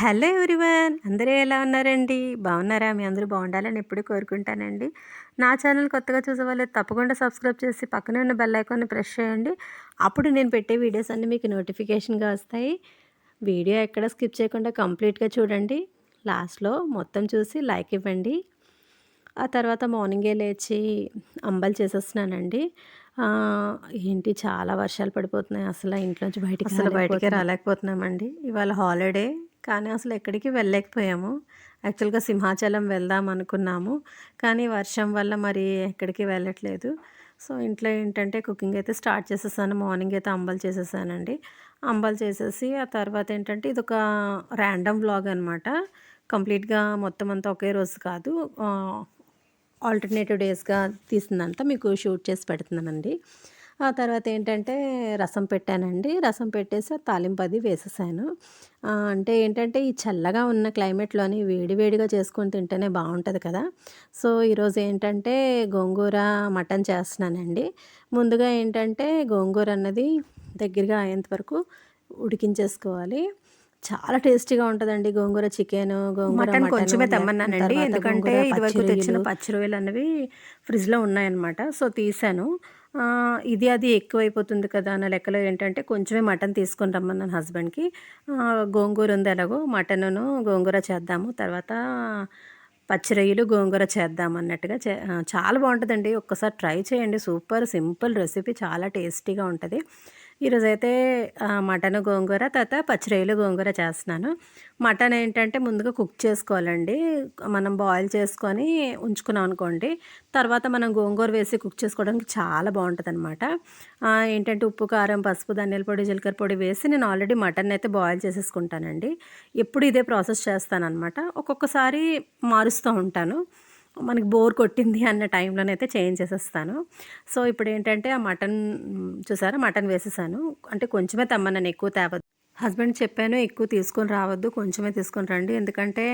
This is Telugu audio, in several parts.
Hello everyone! అందరూ ఎలా ఉన్నారండి? బాగున్నారా? మీ అందరూ బాగుండాలని ఎప్పుడు కోరుకుంటానండి. నా ఛానల్ కొత్తగా చూసే వాళ్ళు తప్పకుండా సబ్స్క్రైబ్ చేసి పక్కనే ఉన్న బెల్ ఐకాన్ని ప్రెస్ చేయండి. అప్పుడు నేను పెట్టే వీడియోస్ అన్నీ మీకు నోటిఫికేషన్గా వస్తాయి. వీడియో ఎక్కడ స్కిప్ చేయకుండా కంప్లీట్గా చూడండి. లాస్ట్లో మొత్తం చూసి లైక్ ఇవ్వండి. ఆ తర్వాత మార్నింగే లేచి అంబలు చేసేస్తున్నానండి. ఏంటి చాలా వర్షాలు పడిపోతున్నాయి. అసలు ఇంట్లోంచి బయటికి అసలు బయటికి రాలేకపోతున్నామండి. ఇవాళ హాలిడే. కానీ అసలు ఎక్కడికి వెళ్ళలేకపోయాము. యాక్చువల్గా సింహాచలం వెళ్దాం అనుకున్నాము. కానీ వర్షం వల్ల మరి ఎక్కడికి వెళ్ళట్లేదు. సో ఇంట్లో ఏంటంటే కుకింగ్ అయితే స్టార్ట్ చేసేసాను. మార్నింగ్ అయితే అంబలు చేసేసానండి. అంబలు చేసేసి ఆ తర్వాత ఏంటంటే ఇది ఒక ర్యాండమ్ వ్లాగ్ అనమాట కంప్లీట్గా మొత్తం అంతా ఒకే రోజు కాదు. ఆల్టర్నేటివ్ డేస్గా తీసిందంతా మీకు షూట్ చేసి పెడుతున్నానండి. ఆ తర్వాత ఏంటంటే రసం పెట్టానండి. రసం పెట్టేసి తాలింపు అది వేసేసాను. అంటే ఏంటంటే ఈ చల్లగా ఉన్న క్లైమేట్లోని వేడి వేడిగా చేసుకొని తింటేనే బాగుంటుంది కదా. సో ఈరోజు ఏంటంటే గోంగూర మటన్ చేస్తున్నానండి. ముందుగా ఏంటంటే గోంగూర అన్నది దగ్గరగా అయ్యేంత వరకు ఉడికించేసుకోవాలి. చాలా టేస్టీగా ఉంటుందండి గోంగూర చికెన్ గోంగూర కొంచెమే తెమ్మన్నానండి. ఎందుకంటే ఇదివరకు తెచ్చిన. పచ్చి రొయ్యలు అనేవి ఫ్రిడ్జ్లో ఉన్నాయన్నమాట. సో తీసాను. ఇది అది ఎక్కువైపోతుంది కదా అన్న లెక్కలో ఏంటంటే కొంచెమే మటన్ తీసుకొని రమ్మన్నాను హస్బెండ్కి. గోంగూర ఉంది ఎలాగో మటన్ను గోంగూర చేద్దాము తర్వాత పచ్చి రొయ్యలు గోంగూర చేద్దాం అన్నట్టుగా చే చాలా బాగుంటుందండి. ఒక్కసారి ట్రై చేయండి. సూపర్ సింపుల్ రెసిపీ చాలా టేస్టీగా ఉంటుంది. ఈరోజు అయితే మటన్ గోంగూర తర్వాత పచ్చిరొయ్యలు గోంగూర చేస్తున్నాను. మటన్ ఏంటంటే ముందుగా కుక్ చేసుకోవాలండి. మనం బాయిల్ చేసుకొని ఉంచుకున్నాం అనుకోండి తర్వాత మనం గోంగూర వేసి కుక్ చేసుకోవడానికి చాలా బాగుంటుంది అనమాట ఏంటంటే ఉప్పు కారం పసుపు ధనియాల పొడి జీలకర్ర పొడి వేసి నేను ఆల్రెడీ మటన్ అయితే బాయిల్ చేసేసుకుంటానండి. ఎప్పుడు ఇదే ప్రాసెస్ చేస్తానన్నమాట. ఒక్కొక్కసారి మారుస్తూ ఉంటాను. మనకి బోర్ కొట్టింది అన్న టైంలోనైతే చేంజ్ చేసేస్తాను. సో ఇప్పుడు ఏంటంటే ఆ మటన్ చూసారా? మటన్ వేసేసాను. అంటే కొంచెమే తెమ్మన్నాను ఎక్కువ తేవద్దు. హస్బెండ్ చెప్పాను ఎక్కువ తీసుకొని రావద్దు కొంచెమే తీసుకొని రండి. ఎందుకంటే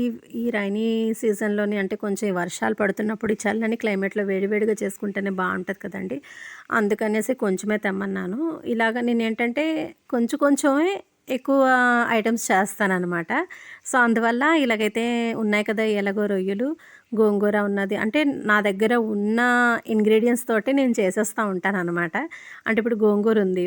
ఈ ఈ రైనీ సీజన్లోని అంటే కొంచెం వర్షాలు పడుతున్నప్పుడు ఈ చల్లని క్లైమేట్లో వేడివేడిగా చేసుకుంటేనే బాగుంటుంది కదండి. అందుకనేసి కొంచెమే తెమ్మన్నాను. ఇలాగ నేను ఏంటంటే కొంచెం కొంచెమే ఎక్కువ ఐటమ్స్ చేస్తానన్నమాట. సో అందువల్ల ఇలాగైతే ఉన్నాయి కదా ఎలాగో రొయ్యలు గోంగూర ఉన్నది. అంటే నా దగ్గర ఉన్న ఇంగ్రీడియంట్స్ తోటి నేను చేసేస్తూ ఉంటాను అనమాట అంటే ఇప్పుడు గోంగూర ఉంది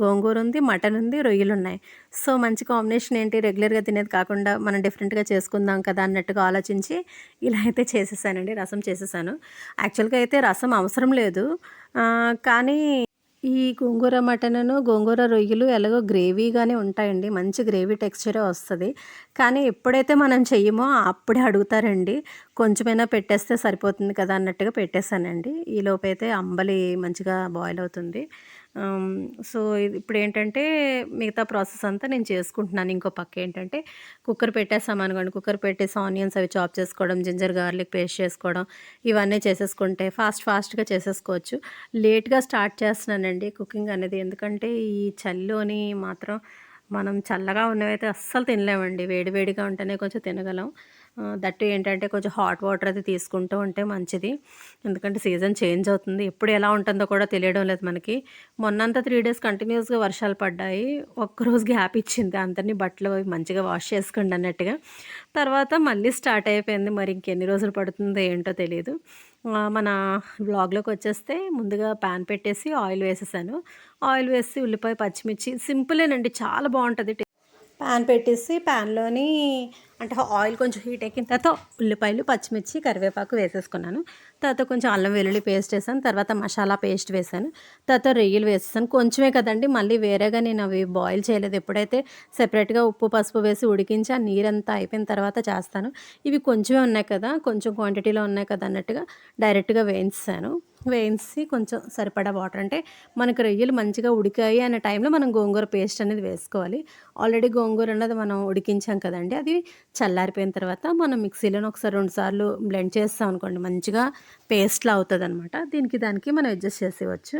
గోంగూర ఉంది మటన్ ఉంది రొయ్యలు ఉన్నాయి. సో మంచి కాంబినేషన్ ఏంటి? రెగ్యులర్గా తినేది కాకుండా మనం డిఫరెంట్గా చేసుకుందాం కదా అన్నట్టుగా ఆలోచించి ఇలా అయితే చేసేసానండి రసం చేసేసాను. యాక్చువల్గా అయితే రసం అవసరం లేదు. కానీ ఈ గోంగూర మటన్ను గోంగూర రొయ్యలు ఎలాగో గ్రేవీగానే ఉంటాయండి. మంచి గ్రేవీ టెక్స్చరే వస్తుంది. కానీ ఎప్పుడైతే మనం చెయ్యమో అప్పుడే అడుగుతారండి కొంచెమైనా పెట్టేస్తే సరిపోతుంది కదా అన్నట్టుగా పెట్టేశానండి. ఈ అయితే అంబలి మంచిగా బాయిల్ అవుతుంది. సో ఇప్పుడు ఏంటంటే మిగతా ప్రాసెస్ అంతా నేను చేసుకుంటున్నాను. ఇంకో పక్క ఏంటంటే కుక్కర్ పెట్టేసాం అనుకోండి. కుక్కర్ పెట్టేసి ఆనియన్స్ అవి చాప్ చేసుకోవడం జింజర్ గార్లిక్ పేస్ట్ చేసుకోవడం ఇవన్నీ చేసేసుకుంటే ఫాస్ట్ ఫాస్ట్గా చేసేసుకోవచ్చు. లేట్గా స్టార్ట్ చేస్తున్నానండి కుకింగ్ అనేది. ఎందుకంటే ఈ చలిలోని మాత్రం మనం చల్లగా ఉన్నవైతే అస్సలు తినలేమండి. వేడివేడిగా ఉంటేనే కొంచెం తినగలం. దట్టు ఏంటంటే కొంచెం హాట్ వాటర్ అది తీసుకుంటూ ఉంటే మంచిది. ఎందుకంటే సీజన్ చేంజ్ అవుతుంది. ఎప్పుడు ఎలా ఉంటుందో కూడా తెలియడం లేదు మనకి. మొన్నంతా త్రీ డేస్ కంటిన్యూస్గా వర్షాలు పడ్డాయి. ఒక్కరోజు గ్యాప్ ఇచ్చింది. అందరినీ బట్టలు అవి మంచిగా వాష్ చేసుకోండి అన్నట్టుగా. తర్వాత మళ్ళీ స్టార్ట్ అయిపోయింది. మరి ఇంకెన్ని రోజులు పడుతుందో ఏంటో తెలియదు. మన బ్లాగ్లోకి వచ్చేస్తే ముందుగా ప్యాన్ పెట్టేసి ఆయిల్ వేసేసాను. ఆయిల్ వేసి ఉల్లిపాయ పచ్చిమిర్చి సింపులేనండి చాలా బాగుంటుంది. ప్యాన్ పెట్టేసి ప్యాన్లోని అంటే ఆయిల్ కొంచెం హీట్ ఎక్కిన తర్వాత ఉల్లిపాయలు పచ్చిమిర్చి కరివేపాకు వేసేసుకున్నాను. తర్వాత కొంచెం అల్లం వెల్లుల్లి పేస్ట్ వేసాను. తర్వాత మసాలా పేస్ట్ వేసాను. తర్వాత రొయ్యలు వేసేసాను. కొంచెమే కదండి మళ్ళీ వేరేగా నేను అవి బాయిల్ చేయలేదు. ఎప్పుడైతే సెపరేట్గా ఉప్పు పసుపు వేసి ఉడికించి ఆ నీరంతా అయిపోయిన తర్వాత చేస్తాను. ఇవి కొంచెమే ఉన్నాయి కదా కొంచెం క్వాంటిటీలో ఉన్నాయి కదా అన్నట్టుగా డైరెక్ట్గా వేయించాను వేయించి కొంచెం సరిపడా వాటర్. అంటే మనకు రొయ్యలు మంచిగా ఉడికాయి అనే టైంలో మనం గోంగూర పేస్ట్ అనేది వేసుకోవాలి. ఆల్రెడీ గోంగూర అన్నది మనం ఉడికించాం కదండి. అది చల్లారిపోయిన తర్వాత మనం మిక్సీలోనే ఒకసారి రెండు సార్లు బ్లెండ్ చేస్తాం అనుకోండి. మంచిగా పేస్ట్లా అవుతుంది అనమాట దీనికి దానికి మనం అడ్జస్ట్ చేసేవచ్చు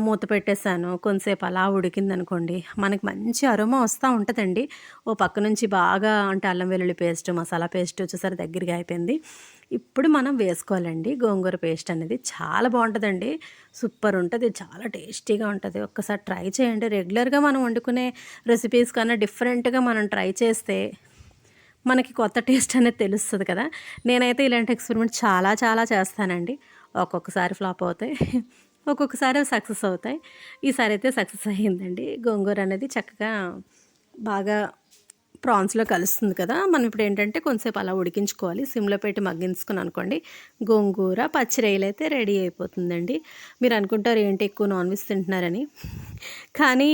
మూత పెట్టేశాను. కొంతసేపు అలా ఉడికింది అనుకోండి మనకి మంచి అరోమా వస్తూ ఉంటుందండి. ఓ పక్క నుంచి బాగా అంటే అల్లం వెల్లుల్లి పేస్ట్ మసాలా పేస్ట్ వచ్చేసరి దగ్గరగా అయిపోయింది. ఇప్పుడు మనం వేసుకోవాలండి. గోంగూర పేస్ట్ అనేది చాలా బాగుంటుందండి. సూపర్ ఉంటుంది. చాలా టేస్టీగా ఉంటుంది. ఒక్కసారి ట్రై చేయండి. రెగ్యులర్గా మనం వండుకునే రెసిపీస్ కన్నా డిఫరెంట్గా మనం ట్రై చేస్తే మనకి కొత్త టేస్ట్ అనేది తెలుస్తుంది కదా. నేనైతే ఇలాంటి ఎక్స్పెరిమెంట్ చాలా చాలా చేస్తానండి. ఒక్కొక్కసారి ఫ్లాప్ అవుతాయి ఒక్కొక్కసారి సక్సెస్ అవుతాయి. ఈసారి అయితే సక్సెస్ అయ్యిందండి. గోంగూర అనేది చక్కగా బాగా ప్రాన్స్లో కలుస్తుంది కదా. మనం ఇప్పుడు ఏంటంటే కొంతసేపు అలా ఉడికించుకోవాలి. సిమ్లో పెట్టి మగ్గించుకుని అనుకోండి గోంగూర పచ్చిరేయలు అయితే రెడీ అయిపోతుందండి. మీరు అనుకుంటారు ఏంటి ఎక్కువ నాన్ వెజ్ తింటున్నారని. కానీ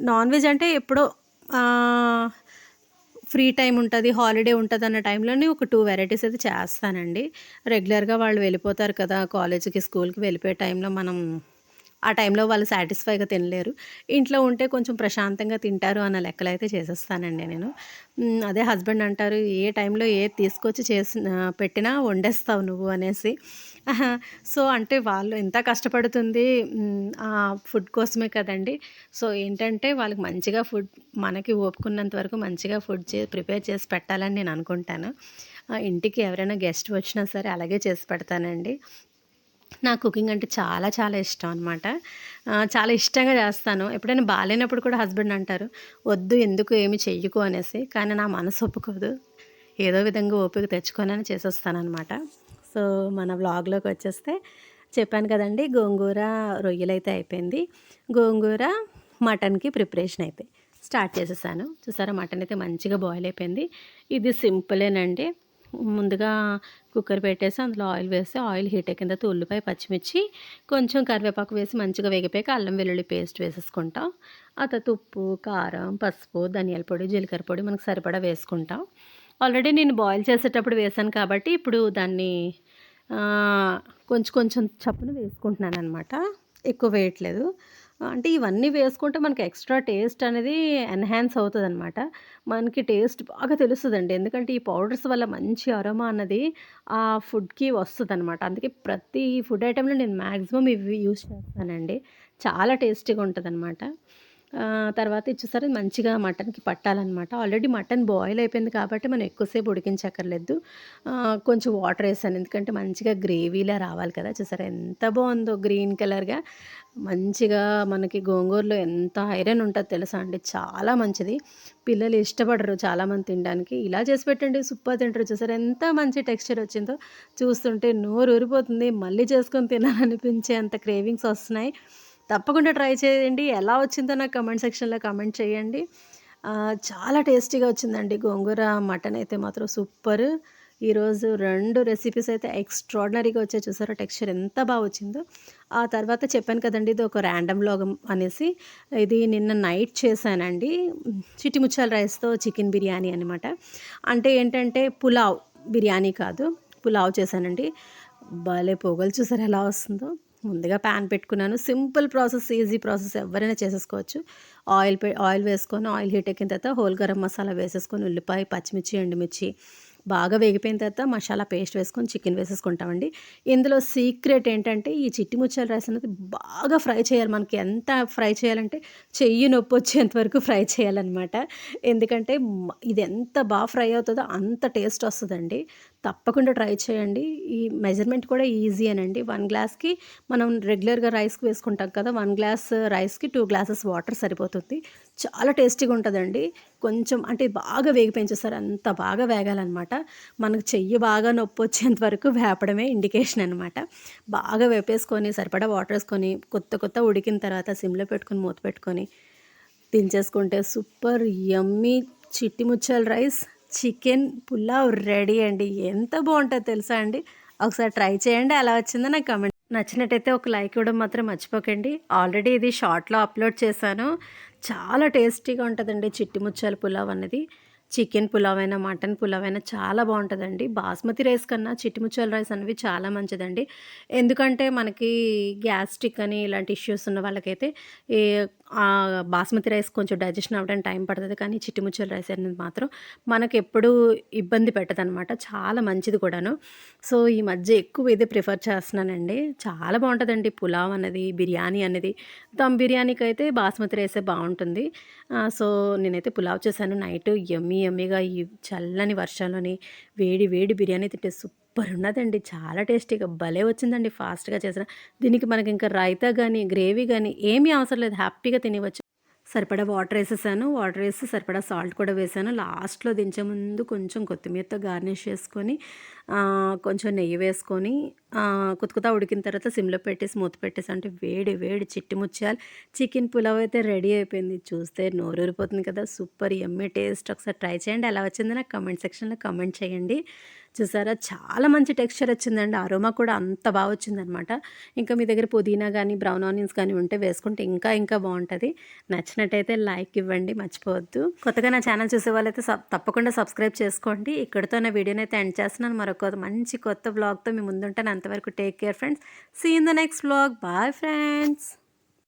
నాన్ వెజ్ అంటే ఎప్పుడో ఫ్రీ టైం ఉంటుంది హాలిడే ఉంటుంది అన్న టైంలోనే ఒక టూ వెరైటీస్ అయితే చేస్తానండి. రెగ్యులర్గా వాళ్ళు వెళ్ళిపోతారు కదా కాలేజీకి స్కూల్కి వెళ్ళిపోయే టైంలో మనం ఆ టైంలో వాళ్ళు సాటిస్ఫైగా తినలేరు. ఇంట్లో ఉంటే కొంచెం ప్రశాంతంగా తింటారు అన్న లెక్కలు అయితే చేసేస్తానండి నేను. అదే హస్బెండ్ అంటారు ఏ టైంలో ఏది తీసుకొచ్చి చేసి పెట్టినా వండేస్తావు నువ్వు అనేసి. సో అంటే వాళ్ళు ఎంత కష్టపడుతుంది ఆ ఫుడ్ కోసమే కదండి. సో ఏంటంటే వాళ్ళకి మంచిగా ఫుడ్ మనకి ఓపుకున్నంత వరకు మంచిగా ఫుడ్ చే ప్రిపేర్ చేసి పెట్టాలని నేను అనుకుంటాను. ఆ, ఇంటికి ఎవరైనా గెస్ట్ వచ్చినా సరే అలాగే చేసి పెడతానండి. నాకు కుకింగ్ అంటే చాలా చాలా ఇష్టం అనమాట చాలా ఇష్టంగా చేస్తాను. ఎప్పుడైనా బాగాలేనప్పుడు కూడా హస్బెండ్ అంటారు వద్దు ఎందుకు ఏమి చెయ్యకు అనేసి. కానీ నా మనసు ఒప్పుకోదు. ఏదో విధంగా ఓపిక తెచ్చుకొని చేసేస్తానమాట సో మన వ్లాగ్లోకి వచ్చేస్తే చెప్పాను కదండి గోంగూర రొయ్యలైతే అయిపోయింది. గోంగూర మటన్కి ప్రిపరేషన్ అయితే స్టార్ట్ చేసేసాను. చూసారా మటన్ అయితే మంచిగా బాయిల్ అయిపోయింది. ఇది సింపులేనండి. ముందుగా కుక్కర్ పెట్టేసి అందులో ఆయిల్ వేసి ఆయిల్ హీట్ కింద తర్వాత ఉల్లిపాయ పచ్చిమిర్చి కొంచెం కరివేపాకు వేసి మంచిగా వేగిపోయాక అల్లం వెల్లుల్లి పేస్ట్ వేసేసుకుంటాం. ఆ తర్వాత ఉప్పు కారం పసుపు ధనియాల పొడి జీలకర్ర పొడి మనకు సరిపడా వేసుకుంటాం. ఆల్రెడీ నేను బాయిల్ చేసేటప్పుడు వేసాను కాబట్టి ఇప్పుడు దాన్ని కొంచెం కొంచెం చప్పున వేసుకుంటున్నాను అనమాట ఎక్కువ వేయట్లేదు. అంటే ఇవన్నీ వేసుకుంటే మనకి ఎక్స్ట్రా టేస్ట్ అనేది ఎన్హాన్స్ అవుతుంది అనమాట మనకి టేస్ట్ బాగా తెలుస్తుందండి. ఎందుకంటే ఈ పౌడర్స్ వల్ల మంచి అరోమా అన్నది ఆ ఫుడ్కి వస్తుంది అనమాట అందుకే ప్రతి ఫుడ్ ఐటెంలో నేను మ్యాక్సిమం ఇవి యూస్ చేస్తానండి. చాలా టేస్టీగా ఉంటుంది అనమాట తర్వాత ఇచ్చేసరి మంచిగా మటన్కి పట్టాలన్నమాట. ఆల్రెడీ మటన్ బాయిల్ అయిపోయింది కాబట్టి మనం ఎక్కువసేపు ఉడికించక్కర్లేదు. కొంచెం వాటర్ వేసాను. ఎందుకంటే మంచిగా గ్రేవీలా రావాలి కదా. చూసారా ఎంత బాగుందో గ్రీన్ కలర్గా మంచిగా మనకి గోంగూరలో ఎంత ఐరన్ ఉంటుందో తెలుసా అండి? చాలా మంచిది. పిల్లలు ఇష్టపడరు చాలామంది తినడానికి. ఇలా చేసి పెట్టండి. సూపర్ తింటారు. చూసారు ఎంత మంచి టెక్స్చర్ వచ్చిందో. చూస్తుంటే నోరు ఊరిపోతుంది. మళ్ళీ చేసుకొని తినాలనిపించే అంత క్రేవింగ్స్ వస్తున్నాయి. తప్పకుండా ట్రై చేయండి. ఎలా వచ్చిందో నాకు కమెంట్ సెక్షన్లో కమెంట్ చేయండి. చాలా టేస్టీగా వచ్చిందండి గోంగూర మటన్ అయితే మాత్రం సూపర్. ఈరోజు రెండు రెసిపీస్ అయితే ఎక్స్ట్రాడినరీగా వచ్చాయి. చూసారా టెక్స్చర్ ఎంత బాగా వచ్చిందో. ఆ తర్వాత చెప్పాను కదండి ఇది ఒక ర్యాండమ్ లాగ్ అనేసి. ఇది నిన్న నైట్ చేశానండి. చిట్టిముచ్చాల రైస్తో చికెన్ బిర్యానీ అనమాట అంటే ఏంటంటే పులావ్ బిర్యానీ కాదు పులావ్ చేశానండి. భలే పొగలు చూసారు ఎలా వస్తుందో. ముందుగా ప్యాన్ పెట్టుకున్నాను. సింపుల్ ప్రాసెస్ ఈజీ ప్రాసెస్ ఎవరైనా చేసేసుకోవచ్చు. ఆయిల్ పె ఆయిల్ వేసుకొని ఆయిల్ హీట్ ఎక్కిన తర్వాత హోల్ గరం మసాలా వేసేసుకొని ఉల్లిపాయ పచ్చిమిర్చి ఎండుమిర్చి బాగా వేగిపోయిన తర్వాత మసాలా పేస్ట్ వేసుకొని చికెన్ వేసేసుకుంటామండి. ఇందులో సీక్రెట్ ఏంటంటే ఈ చిట్టి ముచ్చాల రైస్ అనేది బాగా ఫ్రై చేయాలి. మనకి ఎంత ఫ్రై చేయాలంటే చెయ్యి నొప్పి వచ్చేంత వరకు ఫ్రై చేయాలన్నమాట. ఎందుకంటే ఇది ఎంత బాగా ఫ్రై అవుతుందో అంత టేస్ట్ వస్తుందండి. తప్పకుండా ట్రై చేయండి. ఈ మెజర్మెంట్ కూడా ఈజీ అనండి. వన్ గ్లాస్కి మనం రెగ్యులర్గా రైస్కి వేసుకుంటాం కదా వన్ గ్లాస్ రైస్కి టూ గ్లాసెస్ వాటర్ సరిపోతుంది. చాలా టేస్టీగా ఉంటుందండి. కొంచెం అంటే బాగా వేగిపోయించేస్తారు అంత బాగా వేగాలన్నమాట. మనకు చెయ్యి బాగా నొప్పి వచ్చేంత వరకు వేపడమే ఇండికేషన్ అనమాట బాగా వేపేసుకొని సరిపడా వాటర్ వేసుకొని కొత్త కొత్త ఉడికిన తర్వాత సిమ్లో పెట్టుకొని మూత పెట్టుకొని దించేసుకుంటే సూపర్ యమ్మీ చిట్టి ముచ్చాల రైస్. చికెన్ పులావ్ రెడీ అండి. ఎంత బాగుంటుందో తెలుసా అండి? ఒకసారి ట్రై చేయండి అలా వచ్చిందో నాకు కమెంట్. నచ్చినట్టయితే ఒక లైక్ ఇవ్వడం మాత్రం మర్చిపోకండి. ఆల్రెడీ ఇది షార్ట్లో అప్లోడ్ చేశాను. చాలా టేస్టీగా ఉంటుందండి చిట్టి ముచ్చాల పులావ్ అనేది చికెన్ పులావ్ అయినా మటన్ పులావ్ అయినా చాలా బాగుంటుందండి. బాస్మతి రైస్ కన్నా చిట్టుముచ్చల రైస్ అనేవి చాలా మంచిదండి. ఎందుకంటే మనకి గ్యాస్ట్రిక్ అని ఇలాంటి ఇష్యూస్ ఉన్న వాళ్ళకైతే ఈ బాస్మతి రైస్ కొంచెం డైజెషన్ అవ్వడానికి టైం పడుతుంది. కానీ చిట్టుముచ్చల రైస్ అనేది మాత్రం మనకు ఎప్పుడూ ఇబ్బంది పెట్టదనమాట. చాలా మంచిది కూడాను. సో ఈ మధ్య ఎక్కువ ఇదే ప్రిఫర్ చేస్తున్నానండి. చాలా బాగుంటుందండి పులావ్ అనేది బిర్యానీ అనేది. దమ్ బిర్యానీకి అయితే బాస్మతి రైసే బాగుంటుంది. సో నేనైతే పులావ్ చేశాను. నైట్ ఎమ్మీ యమ్మీగా ఈ చల్లని వర్షంలోని వేడి వేడి బిర్యానీ తింటే సూపర్ ఉన్నదండి. చాలా టేస్టీగా భలే వచ్చిందండి. ఫాస్ట్గా చేసిన. దీనికి మనకి ఇంకా రైతా కానీ గ్రేవీ కానీ ఏమీ అవసరం లేదు. హ్యాపీగా తినవచ్చు సరిపడా వాటర్ వేసేసాను. వాటర్ వేసి సరిపడా సాల్ట్ కూడా వేసాను. లాస్ట్లో దించే ముందు కొంచెం కొత్తిమీరతో గార్నిష్ చేసుకొని కొంచెం నెయ్యి వేసుకొని కొత్త కుతుకుతా ఉడికిన తర్వాత సిమ్లో పెట్టేసి మూత పెట్టేసి అంటే వేడి వేడి చిట్టి ముత్యాలు. చికెన్ పులావ్ అయితే రెడీ అయిపోయింది. చూస్తే నోరూరిపోతుంది కదా. Super yummy taste. ఒకసారి ట్రై చేయండి. ఎలా వచ్చిందో నాకు కమెంట్ సెక్షన్లో కమెంట్ చేయండి. చూసారా? చాలా మంచి టెక్స్చర్ వచ్చిందండి. అరోమా కూడా అంత బాగా వచ్చిందనమాట. ఇంకా మీ దగ్గర పుదీనా కానీ బ్రౌన్ ఆనియన్స్ కానీ ఉంటే వేసుకుంటే ఇంకా ఇంకా బాగుంటుంది. నచ్చినట్టయితే లైక్ ఇవ్వండి మర్చిపోవద్దు. కొత్తగా నా ఛానల్ చూసే వాళ్ళైతే తప్పకుండా సబ్స్క్రైబ్ చేసుకోండి. ఇక్కడితో నా వీడియోని అయితే ఎండ్ చేస్తున్నాను. మరొక మంచి కొత్త బ్లాగ్తో మీ ముందుంటాను. అంతవరకు take care friends. See in the next blog bye friends.